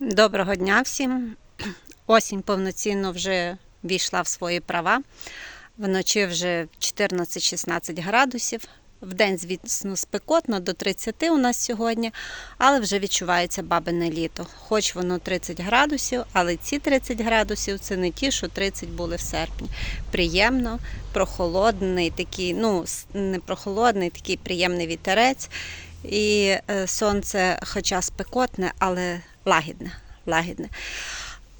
Доброго дня всім. Осінь повноцінно вже війшла в свої права. Вночі вже 14-16 градусів. Вдень, звісно, спекотно до 30 у нас сьогодні, але вже відчувається бабине літо. Хоч воно 30 градусів, але ці 30 градусів це не ті, що 30 були в серпні. Приємно, прохолодний, такий, ну, не прохолодний, такий приємний вітерець. І е, сонце, хоча спекотне, але лагідне. лагідне.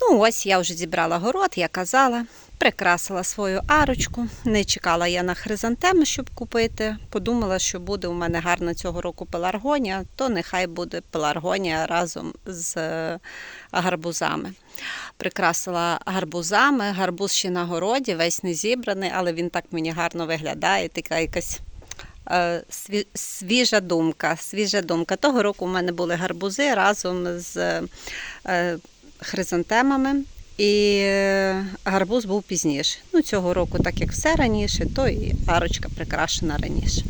Ну, ось я вже зібрала город, я казала, прикрасила свою арочку. Не чекала я на хризантеми, щоб купити. Подумала, що буде у мене гарна цього року пеларгонія, то нехай буде пеларгонія разом з е, гарбузами. Прикрасила гарбузами, гарбуз ще на городі, весь не зібраний, але він так мені гарно виглядає, така якась свіжа думка. Свіжа думка. Того року у мене були гарбузи разом з е, хризантемами. І е, гарбуз був пізніше. Ну, цього року, так як все раніше, то і арочка прикрашена раніше.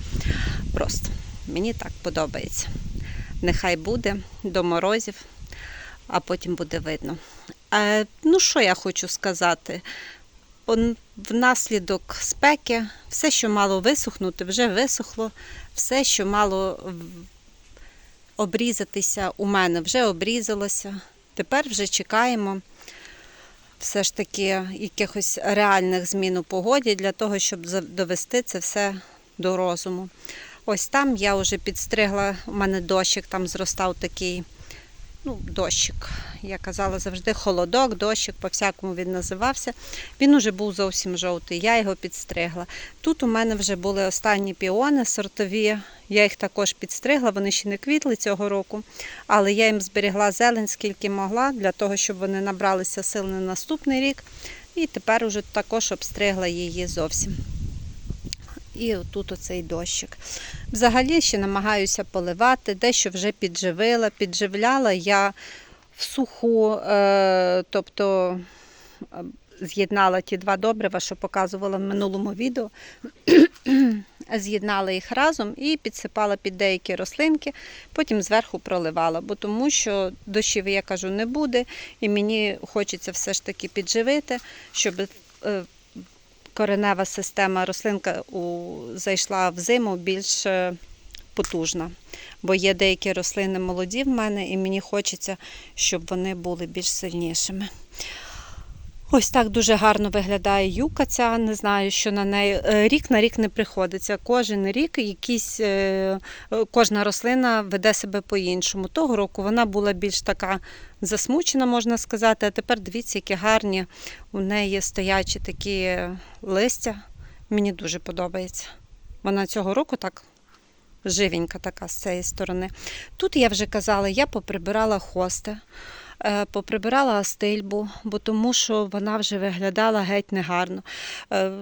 Просто мені так подобається. Нехай буде до морозів, а потім буде видно. Е, ну, що я хочу сказати? Внаслідок спеки, все, що мало висохнути, вже висохло, все, що мало обрізатися у мене, вже обрізалося. Тепер вже чекаємо все ж таки якихось реальних змін у погоді для того, щоб довести це все до розуму. Ось там я вже підстригла, у мене дощик там зростав такий, ну, дощик. Я казала завжди холодок, дощик, по-всякому він називався. Він уже був зовсім жовтий, я його підстригла. Тут у мене вже були останні піони сортові. Я їх також підстригла, вони ще не квітли цього року, але я їм зберігла зелень скільки могла, для того, щоб вони набралися сил на наступний рік. І тепер уже також обстригла її зовсім. І отут оцей дощик. Взагалі ще намагаюся поливати, дещо вже підживила. Підживляла я в суху, е, тобто е, з'єднала ті два добрива, що показувала в минулому відео. З'єднала їх разом і підсипала під деякі рослинки, потім зверху проливала, бо тому що дощів, я кажу, не буде, і мені хочеться все ж таки підживити, щоб е, коренева система рослинка у, зайшла в зиму більш е, потужна. Бо є деякі рослини молоді в мене, і мені хочеться, щоб вони були більш сильнішими. Ось так дуже гарно виглядає юка ця, не знаю, що на неї. Е, Рік на рік не приходиться. Кожен рік якісь, е, кожна рослина веде себе по-іншому. Того року вона була більш така засмучена, можна сказати, а тепер дивіться, які гарні у неї стоячі такі листя. Мені дуже подобається. Вона цього року так живенька така з цієї сторони. Тут я вже казала, я поприбирала хости, поприбирала астильбу, бо тому що вона вже виглядала геть негарно. Е,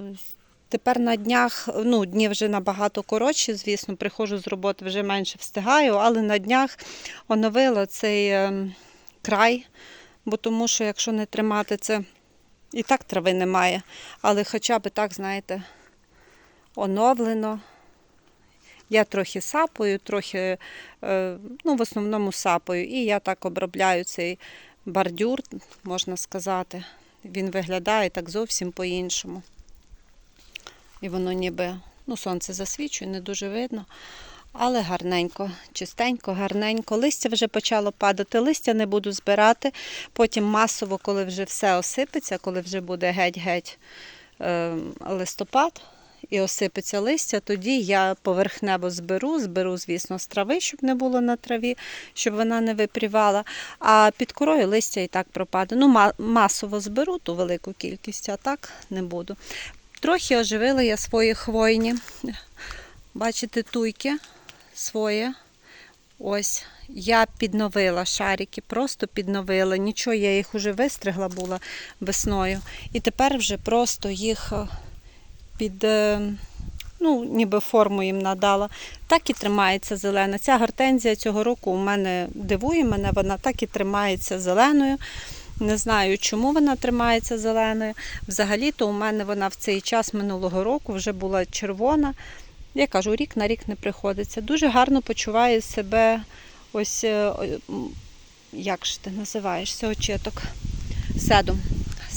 Тепер на днях, ну, дні вже набагато коротші, звісно, приходжу з роботи, вже менше встигаю, але на днях оновила цей е, край, бо тому що якщо не тримати це, і так трави немає, але хоча б так, знаєте, оновлено. Я трохи сапаю, трохи, е, ну, в основному сапаю. І я так обробляю цей бордюр, можна сказати. Він виглядає так зовсім по-іншому. І воно ніби ну, сонце засвічує, не дуже видно. Але гарненько, чистенько, гарненько. Листя вже почало падати. Листя не буду збирати. Потім масово, коли вже все осипеться, коли вже буде геть-геть е, листопад і осипеться листя, тоді я поверхнево зберу, зберу, звісно, з трави, щоб не було на траві, щоб вона не випрівала. А під корою листя і так пропаде. Ну, масово зберу ту велику кількість, а так не буду. Трохи оживила я свої хвойні. Бачите, туйки свої. Ось. Я підновила шарики, просто підновила. Нічого, я їх вже вистригла була весною. І тепер вже просто їх під, е, ну, ніби форму їм надала. Так і тримається зелена. Ця гортензія цього року у мене дивує мене, вона так і тримається зеленою. Не знаю, чому вона тримається зеленою. Взагалі-то у мене вона в цей час минулого року вже була червона. Я кажу, рік на рік не приходиться. Дуже гарно почуває себе ось е, як ж ти називаєшся, очіток. Седум.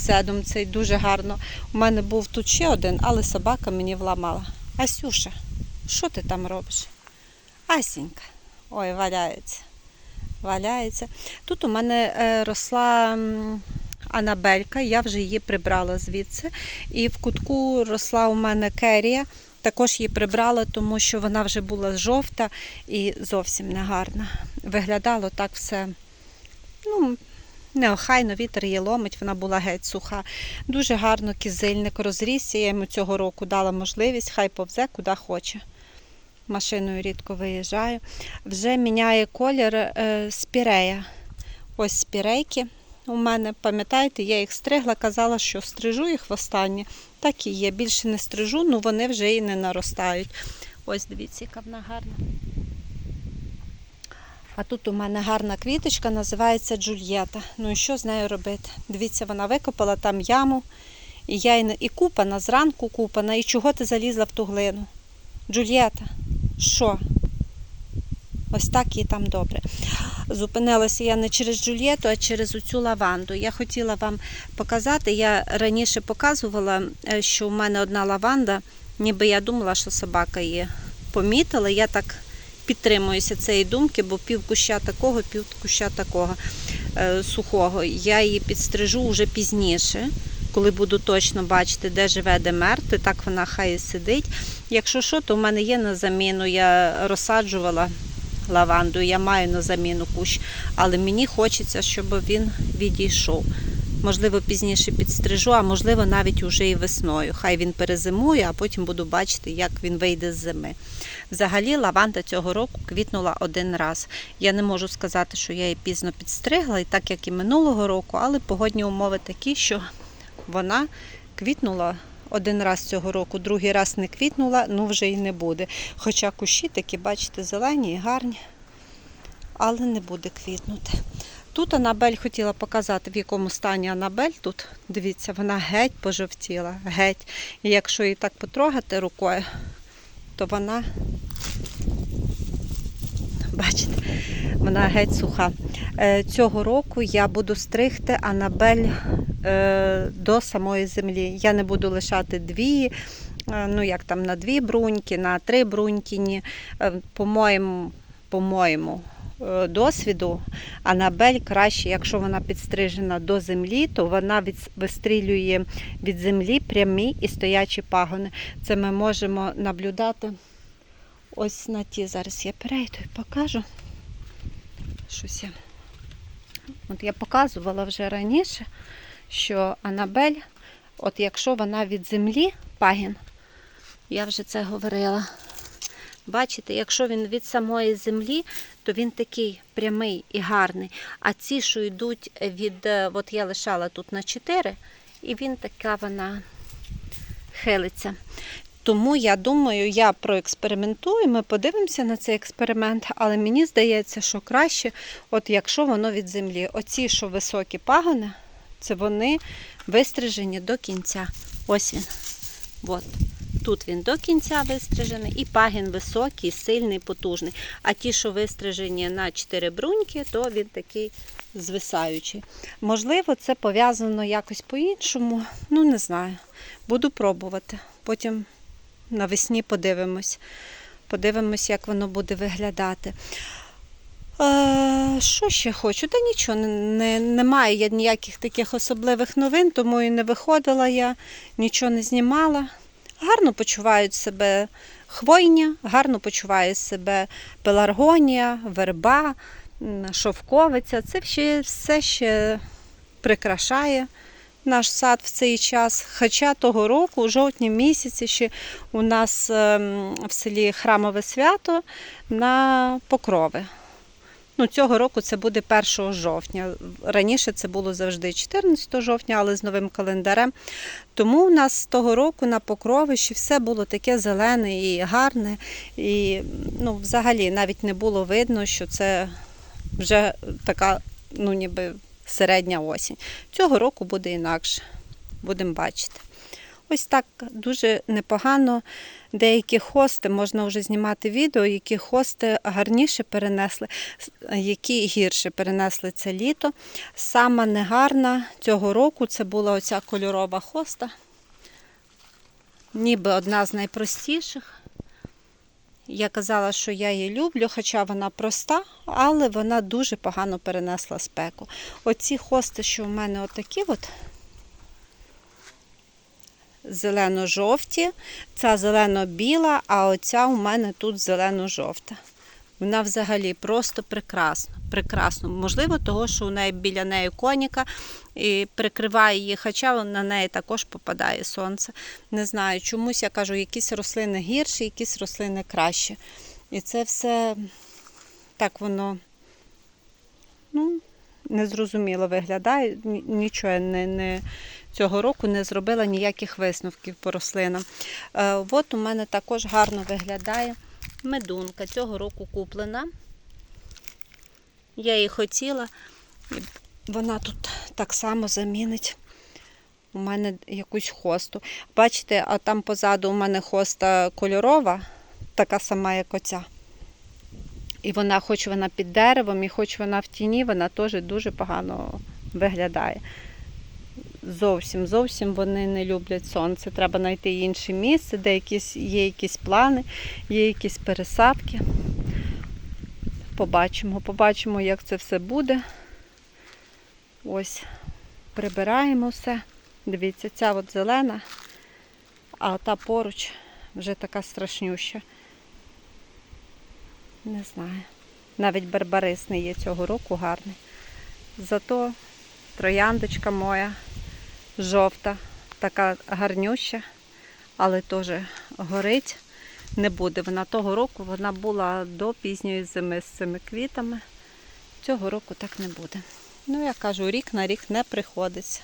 Седум цей дуже гарно. У мене був тут ще один, але собака мені вламала. Асюша, що ти там робиш? Асінька. Ой, валяється. Валяється. Тут у мене е, росла анабелька, я вже її прибрала звідси. І в кутку росла у мене керія. Також її прибрала, тому що вона вже була жовта і зовсім не гарна. Виглядало так все ну, неохайно, вітер її ломить, вона була геть суха. Дуже гарно кізильник розрісся. Я йому цього року дала можливість, хай повзе куди хоче. Машиною рідко виїжджаю. Вже міняє колір е, спірея. Ось спірейки у мене, пам'ятаєте, я їх стригла, казала, що стрижу їх востаннє. Так і є. Більше не стрижу, ну вони вже і не наростають. Ось дивіться, яка вона гарна. А тут у мене гарна квіточка, називається Джульєта. Ну і що з нею робити? Дивіться, вона викопала там яму, і я і, і купана, зранку купана. І чого ти залізла в ту глину? Джульєта, що? Ось так їй там добре. Зупинилася я не через Джульєту, а через оцю лаванду. Я хотіла вам показати, я раніше показувала, е, що в мене одна лаванда, ніби я думала, що собака її помітила. Я так підтримуюся цієї думки, бо пів куща такого, пів куща такого е, сухого. Я її підстрижу вже пізніше, коли буду точно бачити, де живе, де мертвий. Так вона хай і сидить. Якщо що, то в мене є на заміну. Я розсаджувала лаванду, я маю на заміну кущ, але мені хочеться, щоб він відійшов. Можливо, пізніше підстрижу, а можливо, навіть уже і весною. Хай він перезимує, а потім буду бачити, як він вийде з зими. Взагалі, лаванда цього року квітнула один раз. Я не можу сказати, що я її пізно підстригла, і так як і минулого року, але погодні умови такі, що вона квітнула один раз цього року, другий раз не квітнула, ну вже і не буде. Хоча кущі такі, бачите, зелені і гарні, але не буде квітнути. Тут Анабель хотіла показати, в якому стані Анабель тут. Дивіться, вона геть пожовтіла, геть. І якщо її так потрогати рукою, то вона, бачите, вона геть суха. Е, Цього року я буду стригти Анабель е, до самої землі. Я не буду лишати дві, е, ну як там на дві бруньки, на три бруньки. По-моєму, по-моєму, досвіду Анабель краще, якщо вона підстрижена до землі, то вона вистрілює від землі прямі і стоячі пагони. Це ми можемо наблюдати ось на ті. Зараз я перейду і покажу. Щось я. От я показувала вже раніше, що Анабель, от якщо вона від землі пагін, я вже це говорила. Бачите, якщо він від самої землі, то він такий прямий і гарний. А ці, що йдуть від, е, от я лишала тут на 4, і він така вона хилиться. Тому я думаю, я проекспериментую, ми подивимося на цей експеримент, але мені здається, що краще, от якщо воно від землі. Оці, що високі пагони, це вони вистрижені до кінця. Ось він. От. Тут він до кінця вистрижений, і пагін високий, сильний, потужний. А ті, що вистрижені на 4 бруньки, то він такий звисаючий. Можливо, це пов'язано якось по-іншому. Ну, не знаю. Буду пробувати. Потім навесні подивимось. Подивимось, як воно буде виглядати. Е, що ще хочу? Та нічого, не, не, немає я ніяких таких особливих новин, тому і не виходила я, нічого не знімала. Гарно почувають себе хвойня, гарно почуває себе пеларгонія, верба, шовковиця. Це ще, все ще прикрашає наш сад в цей час. Хоча того року, у жовтні місяці, ще у нас ем, в селі храмове свято на покрови. Ну, цього року це буде 1 жовтня. Раніше це було завжди 14 жовтня, але з новим календарем. Тому у нас того року на покровищі все було таке зелене і гарне. І ну, взагалі навіть не було видно, що це вже така, ну ніби середня осінь. Цього року буде інакше. Будемо бачити. Ось так дуже непогано. Деякі хости можна вже знімати відео, які хости гарніше перенесли, які гірше перенесли це літо. Сама негарна цього року це була оця кольорова хоста. Ніби одна з найпростіших. Я казала, що я її люблю, хоча вона проста, але вона дуже погано перенесла спеку. Оці хости, що в мене отакі от, зелено-жовті, ця зелено-біла, а оця у мене тут зелено-жовта. Вона взагалі просто прекрасна. прекрасно. Можливо, того, що у неї біля неї коніка і прикриває її, хоча на неї також попадає сонце. Не знаю, чомусь я кажу, якісь рослини гірші, якісь рослини кращі. І це все так воно ну, незрозуміло виглядає. Нічого не, не, цього року не зробила ніяких висновків по рослинам. Е, от у мене також гарно виглядає медунка. Цього року куплена. Я її хотіла. Вона тут так само замінить у мене якусь хосту. Бачите, а там позаду у мене хоста кольорова, така сама, як оця. І вона, хоч вона під деревом, і хоч вона в тіні, вона теж дуже погано виглядає. Зовсім, зовсім вони не люблять сонце. Треба знайти інше місце, де якісь, є якісь плани, є якісь пересадки. Побачимо, побачимо, як це все буде. Ось, прибираємо все. Дивіться, ця от зелена, а та поруч вже така страшнюща. Не знаю. Навіть барбарис не є цього року гарний. Зато трояндочка моя жовта, така гарнюща, але теж горить не буде. Вона того року вона була до пізньої зими з цими квітами. Цього року так не буде. Ну, я кажу, рік на рік не приходиться.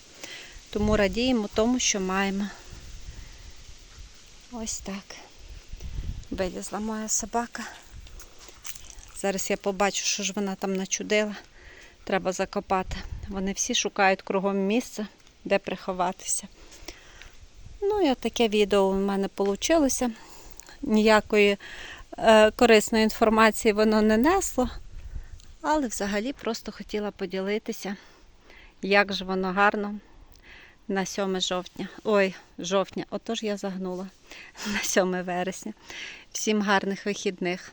Тому радіємо тому, що маємо. Ось так. Вилізла моя собака. Зараз я побачу, що ж вона там начудила. Треба закопати. Вони всі шукають кругом місця, де приховатися. Ну і таке відео у мене вийшло. Ніякої е, корисної інформації воно не несло. Але взагалі просто хотіла поділитися, як ж воно гарно на 7 жовтня. Ой, жовтня, отож я загнула на 7 вересня. Всім гарних вихідних.